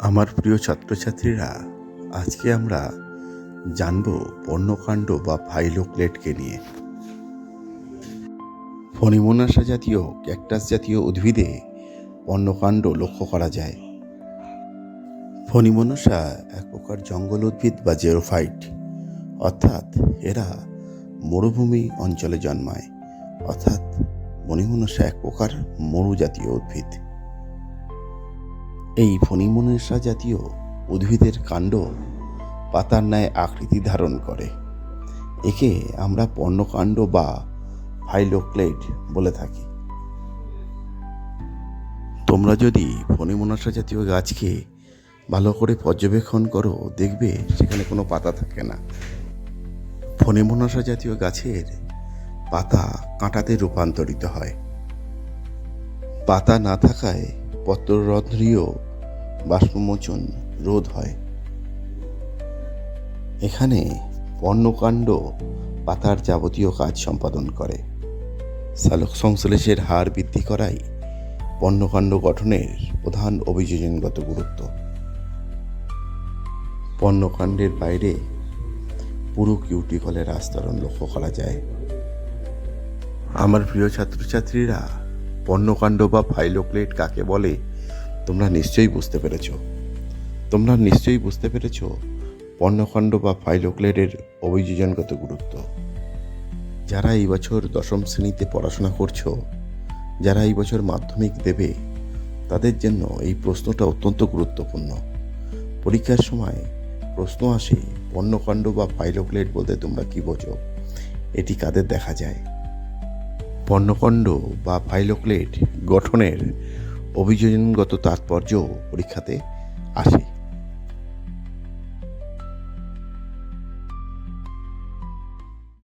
আমার প্রিয় ছাত্রছাত্রীরা, আজকে আমরা জানব পর্ণকাণ্ড বা ফাইলোক্লেটকে নিয়ে। ফণিমনাসা জাতীয় ক্যাকটাস জাতীয় উদ্ভিদে পর্ণকাণ্ড লক্ষ্য করা যায়। ফণিমনসা এক প্রকার জঙ্গল উদ্ভিদ বা জেরোফাইট অর্থাৎ এরা মরুভূমি অঞ্চলে জন্মায়, অর্থাৎ ফণিমনসা এক প্রকার মরু জাতীয় উদ্ভিদ। এই ফণিমনসা জাতীয় উদ্ভিদের কাণ্ড পাতার ন্যায় আকৃতি ধারণ করে। একে আমরা পর্ণকাণ্ড বা ফাইলোক্লেট বলে থাকি। তোমরা যদি ফণিমনসা জাতীয় গাছকে ভালো করে পর্যবেক্ষণ করো, দেখবে সেখানে কোনো পাতা থাকে না। ফণিমনসা জাতীয় গাছের পাতা কাঁটাতে রূপান্তরিত হয়। পাতা না থাকায় পত্ররন্ধ্রীয় বাষ্পমোচন রোধ হয়। এখানে পর্ণকাণ্ড পাতার যাবতীয় কাজ সম্পাদন করে। সালোক সংশ্লেষের হার বৃদ্ধি করাই পর্ণকাণ্ড গঠনের প্রধান অভিযোজনগত গুরুত্ব। পর্ণকাণ্ডের বাইরে পুরো কিউটিকলের আস্তরণ লক্ষ্য করা যায়। আমার প্রিয় ছাত্রছাত্রীরা, পর্ণকাণ্ড বা ফাইলোক্লেট কাকে বলে তোমরা নিশ্চয়ই বুঝতে পেরেছ। তোমরা নিশ্চয়ই বুঝতে পেরেছ পর্ণকাণ্ড বা ফাইলোক্লেটের অভিযোজনগত গুরুত্ব। যারা এই বছর দশম শ্রেণীতে পড়াশোনা করছ, যারা এই বছর মাধ্যমিক দেবে, তাদের জন্য এই প্রশ্নটা অত্যন্ত গুরুত্বপূর্ণ। পরীক্ষার সময় প্রশ্ন আসে পর্ণকাণ্ড বা ফাইলোক্লেট বলতে তোমরা কি বোঝো? এটি কাদের দেখা যায়? পর্ণকাণ্ড বা ফাইলোক্লেট গঠনের অভিযোজনগত তাৎপর্য পরীক্ষাতে আসে।